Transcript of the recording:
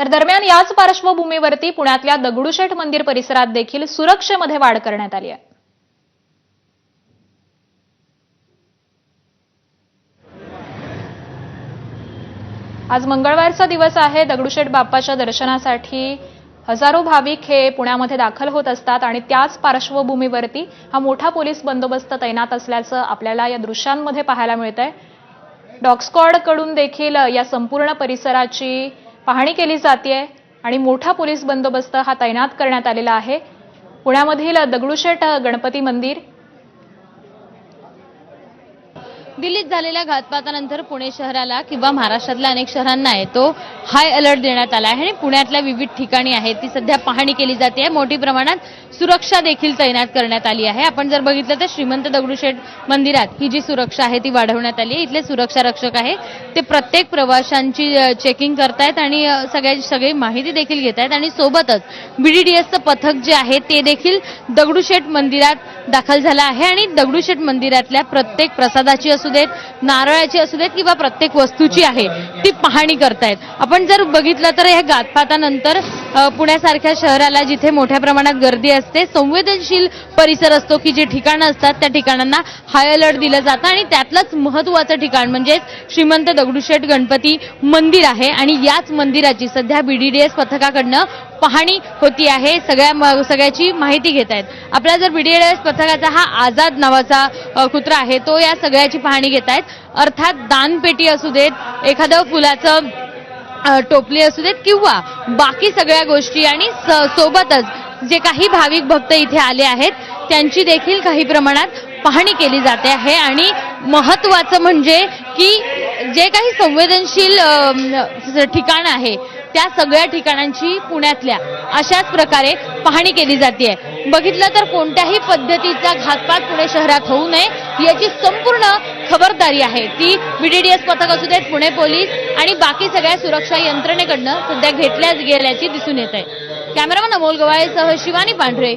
तर दरम्यान याच पार्श्वभूमीवरती पुण्यातल्या दगडूशेठ मंदिर परिसरात देखील सुरक्षेमध्ये वाढ करण्यात आली आहे. आज मंगळवारचा दिवस आहे. दगडूशेठ बाप्पाच्या दर्शनासाठी हजारो भाविक हे पुण्यामध्ये दाखल होत असतात आणि त्याच पार्श्वभूमीवरती हा मोठा पोलीस बंदोबस्त तैनात असल्याचं आपल्याला या दृश्यांमध्ये पाहायला मिळतंय. डॉग स्क्वॉड देखील या संपूर्ण परिसराची पाहणी केली जाते आणि मोठा पोलीस बंदोबस्त हा तैनात करण्यात आलेला आहे. पुण्यामधील दगडूशेठ गणपती मंदिर दिल्लीत झालेल्या घातपातानंतर पुणे शहराला किंवा महाराष्ट्रातल्या अनेक शहरांना आहे तो हाय अलर्ट देण्यात आला आहे आणि पुण्यातल्या विविध ठिकाणी आहे. ती सध्या पाहणी केली जाते. मोठी प्रमाणात सुरक्षा देखील तैनात करण्यात आली आहे. आपण जर बघितलं तर श्रीमंत दगडूशेठ मंदिरात ही जी सुरक्षा आहे ती वाढवण्यात आली आहे. इथले सुरक्षा रक्षक आहे. ते प्रत्येक प्रवाशांची चेकिंग करतायत आणि सगळ्या सगळी माहिती देखील घेत आहेत आणि सोबतच बीडीडीएसचं पथक जे आहे ते देखील दगडूशेठ मंदिरात दाखल झाला आहे आणि दगडूशेठ मंदिरातल्या प्रत्येक प्रसादाची असू देत नारळाची असू देत किंवा प्रत्येक वस्तूची आहे ती पाहणी करतायत. आपण जर बघितलं तर या गातपातानंतर पुण्यासारख्या शहराला जिथे मोठ्या प्रमाणात गर्दी असते संवेदनशील परिसर असतो की जे ठिकाणं असतात त्या ठिकाणांना हाय अलर्ट दिलं जातं आणि त्यातलंच महत्वाचं ठिकाण म्हणजेच श्रीमंत दगडूशेठ गणपती मंदिर आहे आणि याच मंदिराची सध्या बीडीडीएस पथकाकडनं पाहणी होती आहे. सगळ्या सगळ्याची माहिती घेत आहेत. आपला जर बीडीडीएस पथकाचा हा आझाद नावाचा कुत्रा आहे तो या सगळ्याची पाहणी घेत आहेत. अर्थात दानपेटी असू देत एखादं फुलाचं टोपली असू देत किंवा बाकी सगळ्या गोष्टी आणि स- सोबतच जे काही भाविक भक्त इथे आले आहेत त्यांची देखील काही प्रमाणात पाहणी केली जाते आहे. आणि महत्वाचं म्हणजे की जे काही संवेदनशील ठिकाण आहे त्या सगळ्या ठिकाणांची पुण्यातल्या अशाच प्रकारे पाहणी केली जाते बघितलं तर कोणत्याही पद्धतीचा घातपात पुणे शहरात होऊ नये याची संपूर्ण खबरदारी आहे. ती बीडीडीएस पथक असू देत पुणे पोलीस आणि बाकी सगळ्या सुरक्षा यंत्रणेकडनं सध्या घेतल्या गेल्याची दिसून येत आहे. कॅमेरामन अमोल गवाळेसह शिवानी पांढरे.